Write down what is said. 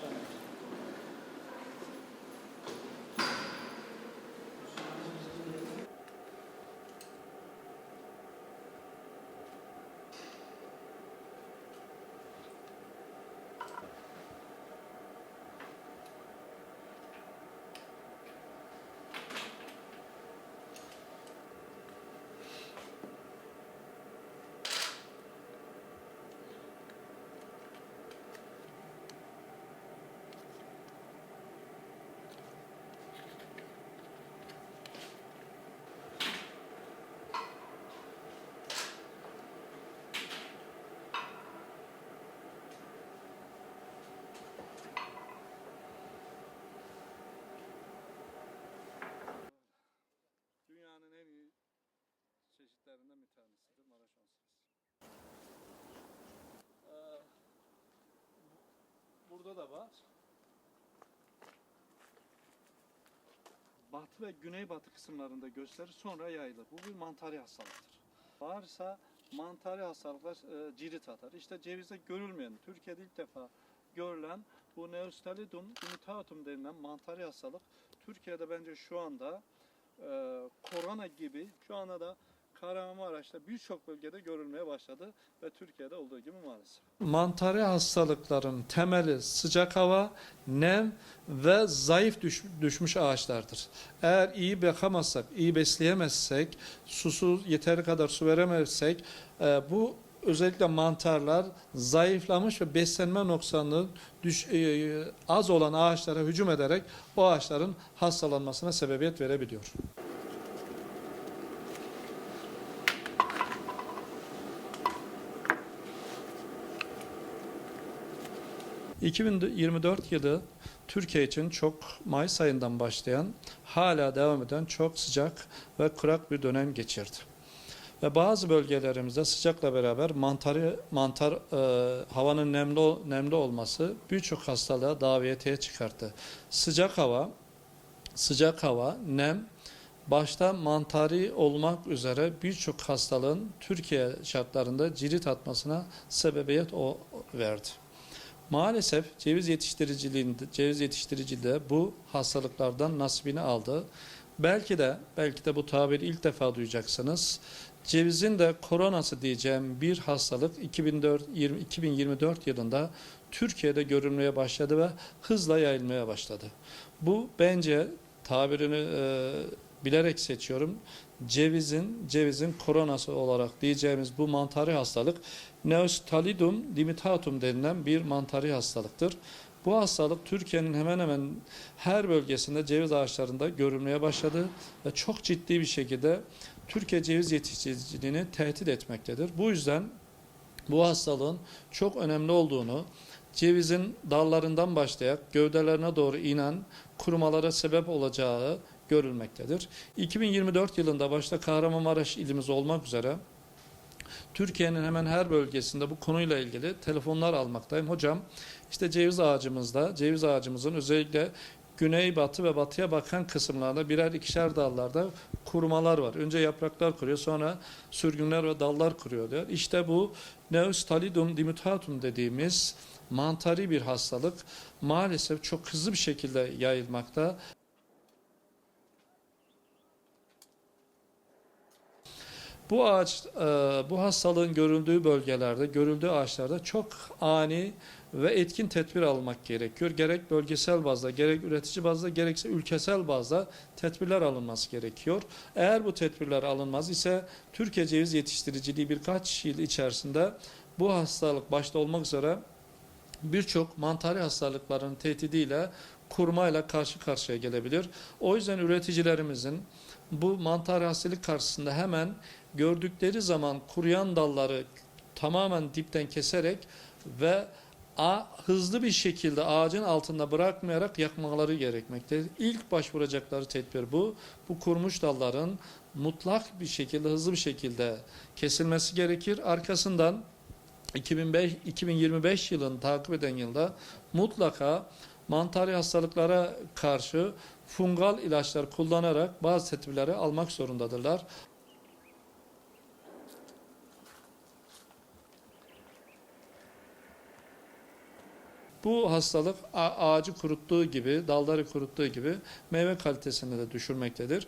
Sure. Burada da var. Batı ve güneybatı kısımlarında gösterir sonra yayılır. Bu bir mantari hastalıktır. Varsa mantari hastalıklar e, cirit atar. İşte cevizde görülmeyen, Türkiye'de ilk defa görülen bu Neustalidum imitatum denilen mantari hastalık Türkiye'de bence şu anda e, korona gibi şu anda da Kahramanmaraş'ta birçok bölgede görülmeye başladı ve Türkiye'de olduğu gibi maalesef. Mantari hastalıkların temeli sıcak hava, nem ve zayıf düş- düşmüş ağaçlardır. Eğer iyi bakamazsak, iyi besleyemezsek, susuz yeteri kadar su veremezsek e, bu özellikle mantarlar zayıflamış ve beslenme noksanlığı düş, e, az olan ağaçlara hücum ederek o ağaçların hastalanmasına sebebiyet verebiliyor. ...2024 yılı Türkiye için çok Mayıs ayından başlayan... ...hala devam eden çok sıcak ve kurak bir dönem geçirdi. Ve bazı bölgelerimizde sıcakla beraber mantarı, mantar e, havanın nemli, nemli olması... ...birçok hastalığa davetiye çıkarttı. Sıcak hava, sıcak hava, nem başta mantari olmak üzere birçok hastalığın Türkiye şartlarında cirit atmasına sebebiyet o verdi. Maalesef ceviz yetiştiriciliğinde, ceviz yetiştiriciliği bu hastalıklardan nasibini aldı. Belki de belki de bu tabiri ilk defa duyacaksınız. Cevizin de koronası diyeceğim bir hastalık 2004, 20 2024 yılında Türkiye'de görülmeye başladı ve hızla yayılmaya başladı. Bu bence tabirini e, bilerek seçiyorum. Cevizin cevizin koronası olarak diyeceğimiz bu mantari hastalık Neustalidum limitatum denilen bir mantari hastalıktır. Bu hastalık Türkiye'nin hemen hemen her bölgesinde ceviz ağaçlarında görülmeye başladı ve çok ciddi bir şekilde Türkiye ceviz yetiştiriciliğini tehdit etmektedir. Bu yüzden bu hastalığın çok önemli olduğunu, cevizin dallarından başlayarak gövdelerine doğru inen kurumalara sebep olacağı görülmektedir. 2024 yılında başta Kahramanmaraş ilimiz olmak üzere Türkiye'nin hemen her bölgesinde bu konuyla ilgili telefonlar almaktayım. Hocam işte ceviz ağacımızda, ceviz ağacımızın özellikle güneybatı ve batıya bakan kısımlarda birer ikişer dallarda kurumalar var. Önce yapraklar kuruyor, sonra sürgünler ve dallar kuruyorlar. İşte bu Neustalidum dimutatum dediğimiz mantari bir hastalık maalesef çok hızlı bir şekilde yayılmakta. Bu ağaç, e, bu hastalığın görüldüğü bölgelerde, görüldüğü ağaçlarda çok ani ve etkin tedbir almak gerekiyor. Gerek bölgesel bazda, gerek üretici bazda, gerekse ülkesel bazda tedbirler alınması gerekiyor. Eğer bu tedbirler alınmaz ise Türkiye ceviz yetiştiriciliği birkaç yıl içerisinde bu hastalık başta olmak üzere birçok mantari hastalıkların tehdidiyle kurmayla karşı karşıya gelebilir. O yüzden üreticilerimizin bu mantar hastalık karşısında hemen gördükleri zaman kuruyan dalları tamamen dipten keserek ve a, hızlı bir şekilde ağacın altında bırakmayarak yakmaları gerekmektedir. İlk başvuracakları tedbir bu. Bu kurumuş dalların mutlak bir şekilde, hızlı bir şekilde kesilmesi gerekir. Arkasından 2005, 2025 yılını takip eden yılda mutlaka mantari hastalıklara karşı fungal ilaçlar kullanarak bazı tedbirleri almak zorundadırlar. Bu hastalık ağacı kuruttuğu gibi, dalları kuruttuğu gibi meyve kalitesini de düşürmektedir.